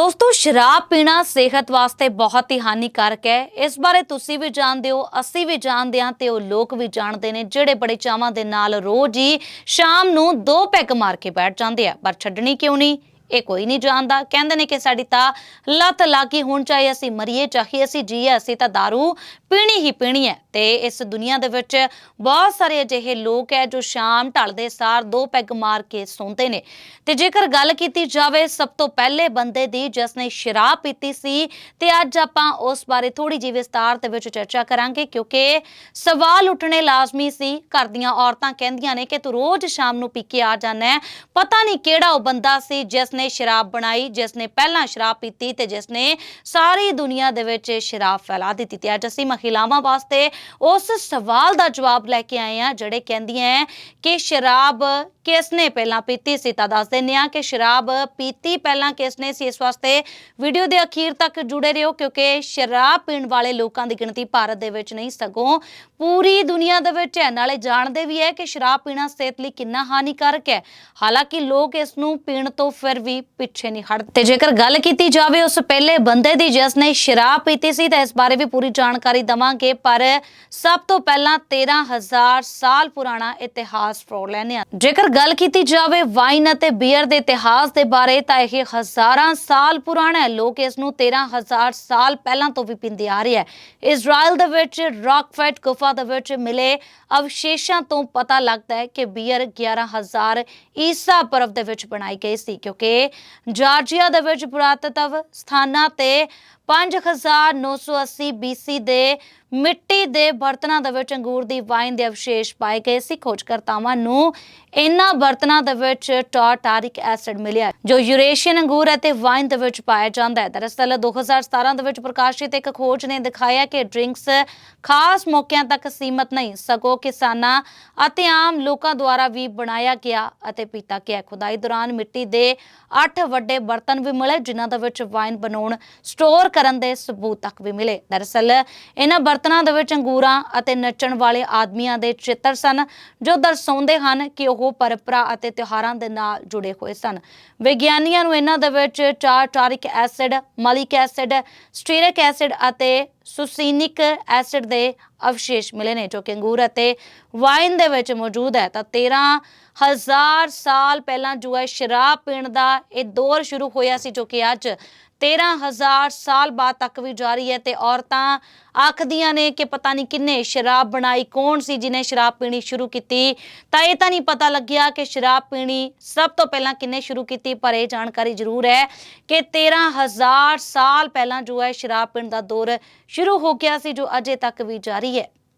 ਦੋਸਤੋ, ਸ਼ਰਾਬ ਪੀਣਾ ਸਿਹਤ ਵਾਸਤੇ ਬਹੁਤ ਹੀ ਹਾਨੀਕਾਰਕ ਹੈ। ਇਸ ਬਾਰੇ ਤੁਸੀਂ ਵੀ ਜਾਣਦੇ ਹੋ, ਅਸੀਂ ਵੀ ਜਾਣਦੇ ਹਾਂ ਤੇ ਉਹ ਲੋਕ ਵੀ ਜਾਣਦੇ ਨੇ ਜਿਹੜੇ ਬੜੇ ਚਾਵਾਂ ਦੇ ਨਾਲ ਰੋਜ਼ ਹੀ ਸ਼ਾਮ ਨੂੰ ਦੋ ਪੈਗ ਮਾਰ ਕੇ ਬੈਠ ਜਾਂਦੇ ਆ। ਪਰ ਛੱਡਣੀ ਕਿਉਂ ਨਹੀਂ? ਇਹ ਕੋਈ ਨਹੀਂ ਜਾਣਦਾ। ਕਹਿੰਦੇ ਨੇ ਕਿ ਸਾਡੀ ਤਾਂ ਲੱਤ ਲਾਗੀ ਹੋਣ ਚਾਹੇ ਅਸੀਂ ਮਰੀਏ, ਚਾਹੇ ਅਸੀਂ ਜੀਏ, ਅਸੀਂ ਤਾਂ दारू ਪੀਣੀ ਹੀ ਪੀਣੀ ਹੈ। ਤੇ ਇਸ ਦੁਨੀਆ ਦੇ ਵਿੱਚ ਬਹੁਤ ਸਾਰੇ ਅਜਿਹੇ ਲੋਕ ਹੈ ਜੋ ਸ਼ਾਮ ਢਲਦੇ ਸਾਰ ਦੋ ਪੈਗ ਮਾਰ ਕੇ ਸੌਂਦੇ ਨੇ। ਤੇ ਜੇਕਰ ਗੱਲ ਕੀਤੀ ਜਾਵੇ, ਸਭ ਤੋਂ ਪਹਿਲੇ ਬੰਦੇ ਦੀ ਜਿਸ ਨੇ ਸ਼ਰਾਬ ਪੀਤੀ ਸੀ, ਤੇ ਅੱਜ ਆਪਾਂ ਉਸ ਬਾਰੇ ਥੋੜੀ ਜਿਹੀ ਵਿਸਤਾਰ ਦੇ ਵਿੱਚ ਚਰਚਾ ਕਰਾਂਗੇ, ਕਿਉਂਕਿ ਸਵਾਲ ਉੱਠਣੇ ਲਾਜ਼ਮੀ ਸੀ। ਘਰ ਦੀਆਂ ਔਰਤਾਂ ਕਹਿੰਦੀਆਂ ਨੇ ਕਿ ਤੂੰ ਰੋਜ਼ ਸ਼ਾਮ ਨੂੰ ਪੀ ਕੇ ਆ ਜਾਂਦਾ ਪਤਾ ਨਹੀਂ ਕਿਹੜਾ ਉਹ ਬੰਦਾ ਸੀ ਜਿਸ ਨੇ ਸ਼ਰਾਬ ਬਣਾਈ, ਜਿਸ ਨੇ ਪਹਿਲਾਂ ਸ਼ਰਾਬ ਪੀਤੀ ਤੇ ਜਿਸ ਨੇ ਸਾਰੀ ਦੁਨੀਆ ਦੇ ਵਿੱਚ ਸ਼ਰਾਬ ਫੈਲਾ ਦਿੱਤੀ ਤੇ ਅੱਜ ਅਸੀਂ ਮਹਿਲਾਵਾਂ ਵਾਸਤੇ ਉਸ ਸਵਾਲ ਦਾ ਜਵਾਬ ਲੈ ਕੇ ਆਏ ਹਾਂ, ਜਿਹੜੇ ਕਹਿੰਦੀਆਂ ਕਿ ਸ਼ਰਾਬ ਕਿਸ ਨੇ ਪਹਿਲਾਂ ਪੀਤੀ ਸੀ। ਤਾਂ ਦੱਸ ਦਿੰਦੇ ਹਾਂ ਕਿ ਸ਼ਰਾਬ ਪੀਤੀ ਪਹਿਲਾਂ ਕਿਸ ਨੇ ਸੀ। ਇਸ ਵਾਸਤੇ ਵੀਡੀਓ ਦੇ ਅਖੀਰ ਤੱਕ ਜੁੜੇ ਰਹੋ, ਕਿਉਂਕਿ ਸ਼ਰਾਬ ਪੀਣ ਵਾਲੇ ਲੋਕਾਂ ਦੀ ਗਿਣਤੀ ਭਾਰਤ ਦੇ ਵਿੱਚ ਨਹੀਂ, ਸਗੋਂ ਪੂਰੀ ਦੁਨੀਆ ਦੇ ਵਿੱਚ ਹੈ। ਨਾਲੇ ਜਾਣਦੇ ਵੀ ਹੈ ਕਿ ਸ਼ਰਾਬ ਪੀਣਾ ਸਿਹਤ ਲਈ ਕਿੰਨਾ ਹਾਨੀਕਾਰਕ ਹੈ। ਹਾਲਾਂਕਿ ਲੋਕ ਇਸ ਨੂੰ ਪੀਣ ਤੋਂ ਫਿਰ ਵੀ ਪਿੱਛੇ ਨਹੀਂ ਹਟ ਤੇ ਜੇਕਰ ਗੱਲ ਕੀਤੀ ਜਾਵੇ, ਉਸ ਪਹਿਲੇ ਬੰਦੇ ਦੀ ਜਿਸ ਨੇ ਸ਼ਰਾਬ ਪੀਤੀ ਸੀ, ਤਾਂ ਇਸ ਬਾਰੇ ਵੀ ਪੂਰੀ ਜਾਣਕਾਰੀ ਦਵਾਂਗੇ। ਪਰ ਸਭ ਤੋਂ ਪਹਿਲਾਂ 13000 ਸਾਲ ਪੁਰਾਣਾ ਇਤਿਹਾਸ ਫਰੋੜ ਲੈਣੇ ਆ ਜੇਕਰ ਗੱਲ ਕੀਤੀ ਜਾਵੇ ਵਾਈਨ ਅਤੇ ਬੀਅਰ ਦੇ ਇਤਿਹਾਸ ਦੇ ਬਾਰੇ, ਤਾਂ ਇਹ ਹਜ਼ਾਰਾਂ ਸਾਲ ਪੁਰਾਣਾ ਹੈ। ਲੋਕ ਇਸ ਨੂੰ 13000 ਸਾਲ ਪਹਿਲਾਂ ਤੋਂ ਵੀ ਪੀਂਦੇ ਆ ਰਹੇ ਹੈ। ਇਜ਼ਰਾਈਲ ਦੇ ਵਿੱਚ ਰੌਕਫੈਟ ਗੁਫਾ ਦੇ ਵਿੱਚ ਮਿਲੇ ਅਵਸ਼ੇਸ਼ਾਂ ਤੋਂ ਪਤਾ ਲੱਗਦਾ ਹੈ ਕਿ ਬੀਅਰ 11000 ਈਸਾ ਪਰਵ ਦੇ ਵਿੱਚ ਬਣਾਈ ਗਈ ਸੀ, ਕਿਉਂਕਿ ਜਾਰਜੀਆ ਦੇ ਵਿੱਚ ਪੁਰਾਤਤਵ ਸਥਾਨਾਂ ਤੇ 5980 BC ਦੇ ਮਿੱਟੀ ਦੇ ਬਰਤਨਾਂ ਦੇ ਵਿੱਚ ਅੰਗੂਰ ਦੀ ਵਾਈਨ ਦੇ ਅਵਸ਼ੇਸ਼ ਪਾਏ ਗਏ ਸੀ। ਖੋਜਕਰਤਾਵਾਂ ਨੂੰ ਇਹਨਾਂ ਬਰਤਨਾਂ ਦੇ ਵਿੱਚ ਟਾਰਟਾਰਿਕ ਐਸਿਡ ਮਿਲਿਆ, ਜੋ ਯੂਰੇਸ਼ੀਅਨ ਅੰਗੂਰ ਅਤੇ ਵਾਈਨ ਦੇ ਵਿੱਚ ਪਾਇਆ ਜਾਂਦਾ ਹੈ। ਦਰਅਸਲ 2017 ਦੇ ਵਿੱਚ ਪ੍ਰਕਾਸ਼ਿਤ ਇੱਕ ਖੋਜ ਨੇ ਦਿਖਾਇਆ ਕਿ ਡਰਿੰਕਸ ਖਾਸ ਮੌਕਿਆਂ ਤੱਕ ਸੀਮਤ ਨਹੀਂ, ਸਗੋਂ ਕਿਸਾਨਾਂ ਅਤੇ ਆਮ ਲੋਕਾਂ ਦੁਆਰਾ ਵੀ ਬਣਾਇਆ ਗਿਆ ਅਤੇ ਪੀਤਾ ਗਿਆ ਖੁਦਾਈ ਦੌਰਾਨ ਮਿੱਟੀ ਦੇ 8 ਵੱਡੇ ਬਰਤਨ ਵੀ ਮਿਲੇ, ਜਿਨ੍ਹਾਂ ਦੇ ਵਿੱਚ ਵਾਈਨ ਬਣਾਉਣ, ਸਟੋਰ ਕਰਨ ਦੇ ਸਬੂਤ ਤੱਕ ਵੀ ਮਿਲੇ। ਦਰਅਸਲ, ਇਹਨਾਂ ਬਰਤਨਾਂ ਦੇ ਵਿੱਚ ਅੰਗੂਰਾਂ ਅਤੇ ਨੱਚਣ ਵਾਲੇ ਆਦਮੀਆਂ ਦੇ ਚਿੱਤਰ ਸਨ, ਜੋ ਦਰਸਾਉਂਦੇ ਹਨ ਕਿ ਉਹ ਪਰੰਪਰਾ ਅਤੇ ਤਿਉਹਾਰਾਂ ਦੇ ਨਾਲ ਜੁੜੇ ਹੋਏ ਸਨ। ਵਿਗਿਆਨੀਆਂ ਨੂੰ ਇਹਨਾਂ ਦੇ ਵਿੱਚ ਚਾਰ ਚਾਰਿਕ acid, malic acid, stearic acid ਅਤੇ ਸੁਸੀਨਿਕ ਐਸਿਡ ਦੇ ਅਵਸ਼ੇਸ਼ ਮਿਲੇ ਨੇ, ਜੋ ਕਿ ਅੰਗੂਰ ਅਤੇ ਵਾਈਨ ਦੇ ਵਿੱਚ ਮੌਜੂਦ ਹੈ। ਤਾਂ 13000 ਸਾਲ ਪਹਿਲਾਂ ਜੋ ਹੈ, ਸ਼ਰਾਬ ਪੀਣ ਦਾ ਇਹ ਦੌਰ ਸ਼ੁਰੂ ਹੋਇਆ ਸੀ, ਜੋ ਕਿ ਅੱਜ 13000 ਸਾਲ ਬਾਅਦ ਤੱਕ ਵੀ ਜਾਰੀ ਹੈ। ਤੇ ਔਰਤਾਂ ਆਖਦੀਆਂ ਨੇ ਕਿ ਪਤਾ ਨਹੀਂ ਕਿੰਨੇ ਸ਼ਰਾਬ ਬਣਾਈ, ਕੌਣ ਸੀ ਜਿਨੇ ਸ਼ਰਾਬ ਪੀਣੀ ਸ਼ੁਰੂ ਕੀਤੀ। ਤਾਂ ਇਹ ਤਾਂ ਨਹੀਂ ਪਤਾ ਲੱਗਿਆ ਕਿ ਸ਼ਰਾਬ ਪੀਣੀ ਸਭ ਤੋਂ ਪਹਿਲਾਂ ਕਿੰਨੇ ਸ਼ੁਰੂ ਕੀਤੀ, ਪਰ ਇਹ ਜਾਣਕਾਰੀ ਜ਼ਰੂਰ ਹੈ ਕਿ 13000 ਸਾਲ ਪਹਿਲਾਂ ਜੋ ਹੈ, ਸ਼ਰਾਬ ਪੀਣ ਦਾ ਦੌਰ ਸ਼ੁਰੂ ਹੋ ਗਿਆ ਸੀ ਜੋ ਅਜੇ ਤੱਕ ਵੀ ਜਾਰੀ ਹੈ।